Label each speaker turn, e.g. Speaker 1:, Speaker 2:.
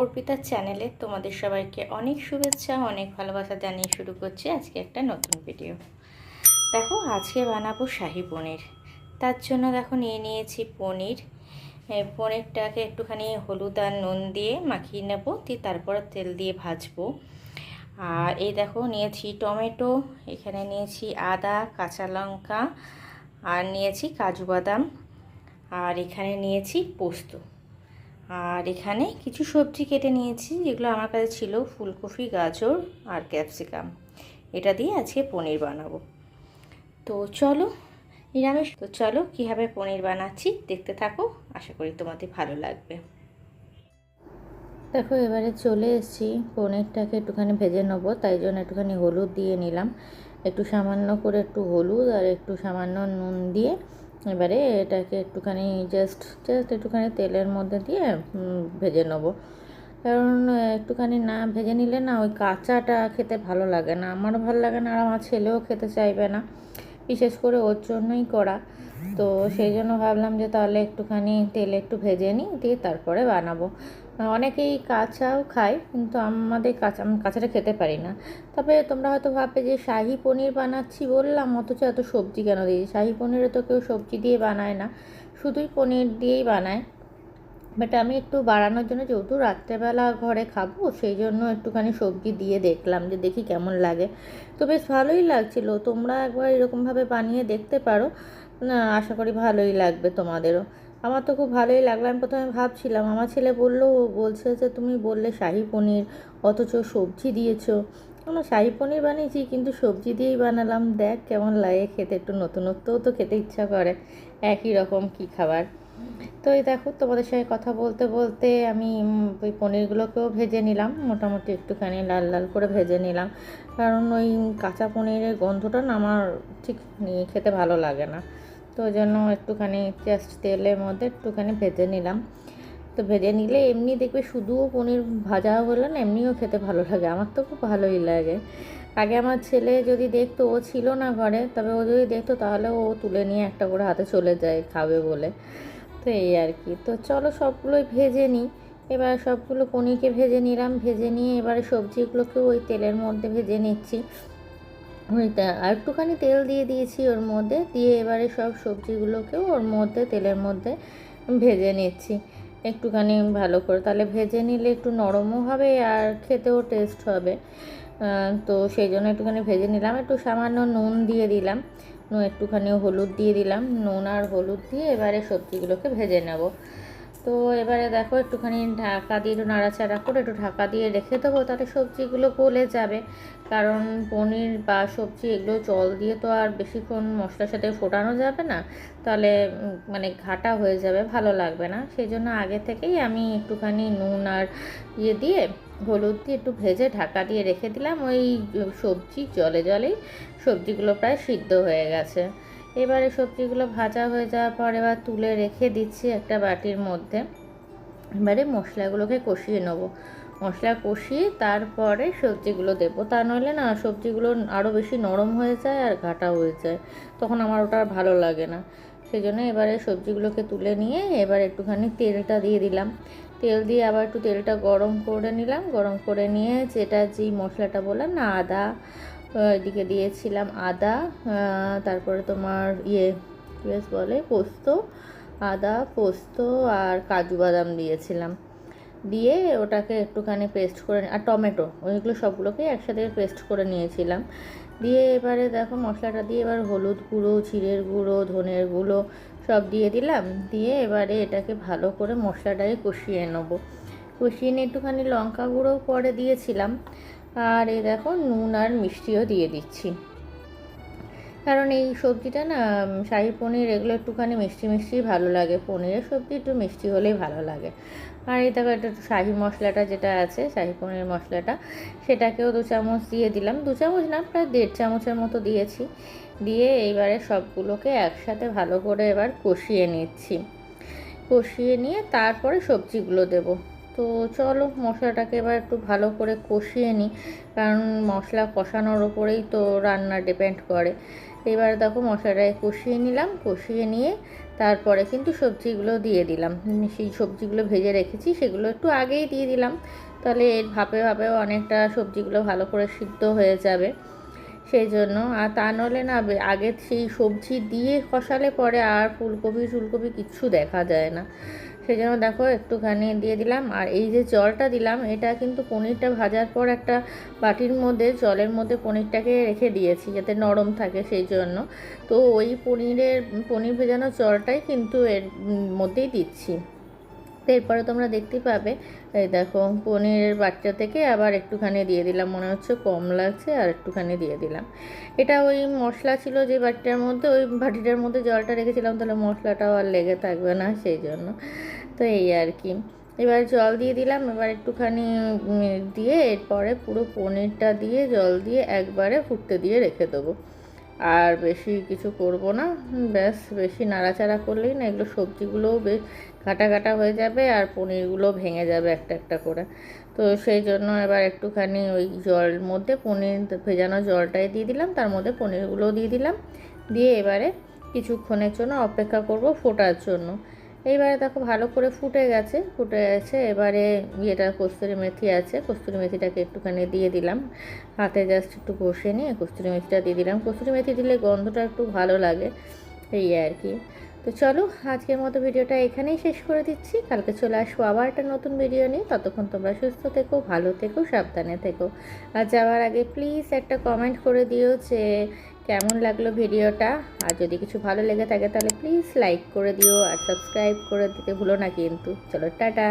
Speaker 1: অর্পিতার চ্যানেলে তোমাদের সবাইকে অনেক শুভেচ্ছা, অনেক ভালোবাসা জানিয়ে শুরু করছি আজকে একটা নতুন ভিডিও দেখো, আজকে বানাবো শাহি পনির। তার জন্য দেখো নিয়ে নিয়েছি পনির। পনিরটাকে একটুখানি হলুদ আর নুন দিয়ে মাখিয়ে নেব, দিয়ে তারপর তেল দিয়ে ভাজবো। আর এই দেখো, নিয়েছি টমেটো, এখানে নিয়েছি আদা, কাঁচা লঙ্কা, আর নিয়েছি কাজু বাদাম। আর এখানে নিয়েছি পোস্ত। আর এখানে কিছু সবজি কেটে নিয়েছি, যেগুলো আমার কাছে ছিল, ফুলকপি, গাজর আর ক্যাপসিকাম। এটা দিয়ে আজকে পনির বানাবো। তো চলো, নিরামিষ। তো চলো, কীভাবে পনির বানাচ্ছি দেখতে থাকো, আশা করি তোমাদের ভালো লাগবে। দেখো, এবারে চলে এসেছি, পনিরটাকে একটুখানি ভেজে নেব, তাই জন্য একটুখানি হলুদ দিয়ে নিলাম। একটু সামান্য করে একটু হলুদ আর একটু সামান্য নুন দিয়ে এবারে এটাকে একটুখানি জাস্ট জাস্ট একটুখানি তেলের মধ্যে দিয়ে ভেজে নেব। কারণ একটুখানি না ভেজে নিলে না ওই কাঁচাটা খেতে ভালো লাগে না। আমারও ভালো লাগে না আর আমার ছেলেও খেতে চাইবে না, বিশেষ করে ওর জন্যই করা। তো সেই জন্য ভাবলাম যে তাহলে একটুখানি তেলে একটু ভেজে নিই, দিয়ে তারপরে বানাবো। অনেকেই কাঁচাও খায়, কিন্তু আমাদের কাঁচা আমি কাঁচাটা খেতে পারি না। তবে তোমরা হয়তো ভাববে যে শাহি পনির বানাচ্ছি বললাম, অথচ এত সবজি কেন দিয়েছি শাহি পনিরে তো কেউ সবজি দিয়ে বানায় না, শুধুই পনির দিয়েই বানায়। বাট আমি একটু বাড়ানোর জন্য, যেহেতু রাত্রেবেলা ঘরে খাব, সেই জন্য একটুখানি সবজি দিয়ে দেখলাম যে দেখি কেমন লাগে। তো বেশ ভালোই লাগছিল। তোমরা একবার এরকমভাবে বানিয়ে দেখতে পারো। আশা করি ভালোই লাগবে তোমাদেরও। আমার তো খুব ভালোই লাগল। আমি প্রথমে ভাবছিলাম, আমার ছেলে বলল বলছে যে তুমি বললে শাহি পনির, অথচ সবজি দিয়েছ। আমরা শাহি পনির বানিয়েছি, কিন্তু সবজি দিয়েই বানালাম। দেখ কেমন লাগে খেতে, একটু নতুনত্বও তো খেতে ইচ্ছা করে। একই রকম কি খাবার। তো এই দেখো, তোমাদের সঙ্গে কথা বলতে বলতে আমি ওই পনিরগুলোকেও ভেজে নিলাম। মোটামুটি একটুখানি লাল লাল করে ভেজে নিলাম। কারণ ওই কাঁচা পনিরের গন্ধটা না আমার ঠিক খেতে ভালো লাগে না। তো ওই জন্য একটুখানি জাস্ট তেলের মধ্যে একটুখানি ভেজে নিলাম। তো ভেজে নিলে এমনি দেখবে শুধুও পনির ভাজা হলে না, এমনিও খেতে ভালো লাগে। আমার তো খুব ভালোই লাগে। আগে আমার ছেলে যদি দেখতো, ও ছিল না ঘরে, তবে ও যদি দেখতো তাহলে ও তুলে নিয়ে একটা করে হাতে চলে যায়, খাবে বলে। তো এই আর কি। তো চলো সবগুলোই ভেজে নিই এবার সবগুলো পনিরকে ভেজে নিলাম। ভেজে নিয়ে এবারে সবজিগুলোকেও ওই তেলের মধ্যে ভেজে নিচ্ছি। আর একটুখানি তেল দিয়ে দিয়েছি ওর মধ্যে, দিয়ে এবারে সব সবজিগুলোকেও ওর মধ্যে, তেলের মধ্যে ভেজে নিচ্ছি। একটুখানি ভালো করে, তাহলে ভেজে নিলে একটু নরমও হবে আর খেতেও টেস্ট হবে। তো সেই জন্য একটুখানি ভেজে নিলাম, একটু সামান্য নুন দিয়ে দিলাম। নুন একটুখানি হলুদ দিয়ে দিলাম, নুন আর হলুদ দিয়ে এবারে সবজিগুলোকে ভেজে নেব। তো এবারে দেখো একটুখানি ঢাকা দিয়ে একটু নাড়াচাড়া করে একটু ঢাকা দিয়ে রেখে দেবো, তাহলে সবজিগুলো গলে যাবে। কারণ পনির বা সবজি এগুলো জল দিয়ে তো আর বেশিক্ষণ মশলার সাথে ফোটানো যাবে না। তাহলে মানে ঘাটা হয়ে যাবে, ভালো লাগবে না। সেই জন্য আগে থেকেই আমি একটুখানি নুন আর ইয়ে দিয়ে, হলুদ দিয়ে একটু ভেজে ঢাকা দিয়ে রেখে দিলাম। ওই সবজি জলে জলেই সবজিগুলো প্রায় সিদ্ধ হয়ে গেছে। এবারে সবজিগুলো ভাজা হয়ে যাওয়ার পর এবার তুলে রেখে দিচ্ছি একটা বাটির মধ্যে। এবারে মশলাগুলোকে কষিয়ে নেব। মশলা কষিয়ে তারপরে সবজিগুলো দেবো। তা নইলে না সবজিগুলো আরও বেশি নরম হয়ে যায় আর ঘাটা হয়ে যায়। তখন আমার ওটা আর ভালো লাগে না। সেই জন্য এবারে সবজিগুলোকে তুলে নিয়ে এবার একটুখানি তেলটা দিয়ে দিলাম। তেল দিয়ে আবার একটু তেলটা গরম করে নিলাম। গরম করে নিয়ে যেটা যেই মশলাটা বললাম না, আদা এদিকে দিয়েছিলাম আদা তারপরে তোমার ইয়ে বেশ বলে, পোস্ত, আদা, পোস্ত আর কাজু বাদাম দিয়েছিলাম। দিয়ে ওটাকে একটুখানি পেস্ট করে আর টমেটো, ওইগুলো সবগুলোকে একসাথে পেস্ট করে নিয়েছিলাম। দিয়ে এবারে দেখো মশলাটা দিয়ে এবার হলুদ গুঁড়ো চিড়ের গুঁড়ো, ধনের গুঁড়ো সব দিয়ে দিলাম। দিয়ে এবারে এটাকে ভালো করে মশলাটাকে কষিয়ে নেব। কষিয়ে নিয়ে একটুখানি লঙ্কা গুঁড়ো পরে দিয়েছিলাম। আর এই দেখো নুন আর মিষ্টিও দিয়ে দিচ্ছি। কারণ এই সবজিটা না শাহি পনির এগুলো একটুখানি মিষ্টি মিষ্টি ভালো লাগে। পনিরের সবজি একটু মিষ্টি হলেই ভালো লাগে। আর এই দেখো একটু শাহি মশলাটা যেটা আছে, শাহি পনির মশলাটা, সেটাকেও দু চামচ দিয়ে দিলাম। দু চামচ না, প্রায় দেড় চামচের মতো দিয়েছি। দিয়ে এইবারে সবগুলোকে একসাথে ভালো করে এবার কষিয়ে নিচ্ছি। কষিয়ে নিয়ে তারপরে সবজিগুলো দেবো। তো চলো মশলাটাকে এবার একটু ভালো করে কষিয়ে নিই। কারণ মশলা কষানোর ওপরেই তো রান্না ডিপেন্ড করে। এবার দেখো মশলাটাকে কষিয়ে নিলাম, কষিয়ে নিয়ে তারপরে কিন্তু সবজিগুলো দিয়ে দিলাম। সেই সবজিগুলো ভেজে রেখেছি, সেগুলো একটু আগেই দিয়ে দিলাম। তাহলে এর ভাপে ভাপেও অনেকটা সবজিগুলো ভালো করে সিদ্ধ হয়ে যাবে। সেই জন্য আর তা নলে না আগে সেই সবজি দিয়ে কষালে পরে আর ফুলকপি ফুলকপি কিচ্ছু দেখা যায় না। সেই জন্য দেখো একটুখানি দিয়ে দিলাম। আর এই যে জলটা দিলাম, এটা কিন্তু পনিরটা ভাজার পর একটা বাটির মধ্যে, জলের মধ্যে পনিরটাকে রেখে দিয়েছি যাতে নরম থাকে সেই জন্য। তো ওই পনিরের, পনির ভেজানোর জলটাই কিন্তু এর মধ্যেই দিচ্ছি। তো এরপরে তোমরা দেখতে পাবে, এই দেখো, পনিরের বাচ্চা থেকে আবার একটুখানি দিয়ে দিলাম, মনে হচ্ছে কম লাগছে, আর একটুখানি দিয়ে দিলাম। এটা ওই মশলা ছিল যে বাটিটার মধ্যে, ওই বাটিটার মধ্যে জলটা রেখেছিলাম, তাহলে মশলাটাও আর লেগে থাকবে না সেই জন্য। তো এই আর কি। এবার জল দিয়ে দিলাম, এবার একটুখানি দিয়ে এরপরে পুরো পনিরটা দিয়ে জল দিয়ে একবারে ফুটতে দিয়ে রেখে দেবো। আর বেশি কিছু করব না। ব্যাস, বেশি নাড়াচাড়া করলেই না এগুলো সবজিগুলোও বেশ কাটা কাটা হয়ে যাবে আর পনিরগুলো ভেঙে যাবে একটা একটা করে। তো সেই জন্য এবার একটুখানি ওই জল মধ্যে পনির ভেজানো জলটাই দিয়ে দিলাম, তার মধ্যে পনিরগুলোও দিয়ে দিলাম। দিয়ে এবারে কিছুক্ষণের জন্য অপেক্ষা করব ফোটার জন্য। এইবারে দেখো ভালো করে ফুটে গেছে ফুটে গেছে। এবারে ইয়েটা কস্তুরি মেথি আছে, কস্তুরি মেথিটাকে একটুখানি দিয়ে দিলাম। হাতে জাস্ট একটু ঘষে নিয়ে কস্তুরি মেথিটা দিয়ে দিলাম। কস্তুরি মেথি দিলে গন্ধটা একটু ভালো লাগে, এই আর কি। তো চলো, আজকের মতো ভিডিওটা এখানেই শেষ করে দিচ্ছি। কালকে চলে আসব আবার একটা নতুন ভিডিও নিয়ে। ততক্ষণ তোমরা সুস্থ থেকো, ভালো থেকো, সাবধানে থেকো। আর যাওয়ার আগে প্লিজ একটা কমেন্ট করে দিও যে কেমন লাগল ভিডিওটা আর যদি কিছু ভালো লেগে থাকে তাহলে প্লিজ লাইক করে দিও আর সাবস্ক্রাইব করে দিতে ভুলো না কিন্তু। চলো, টাটা!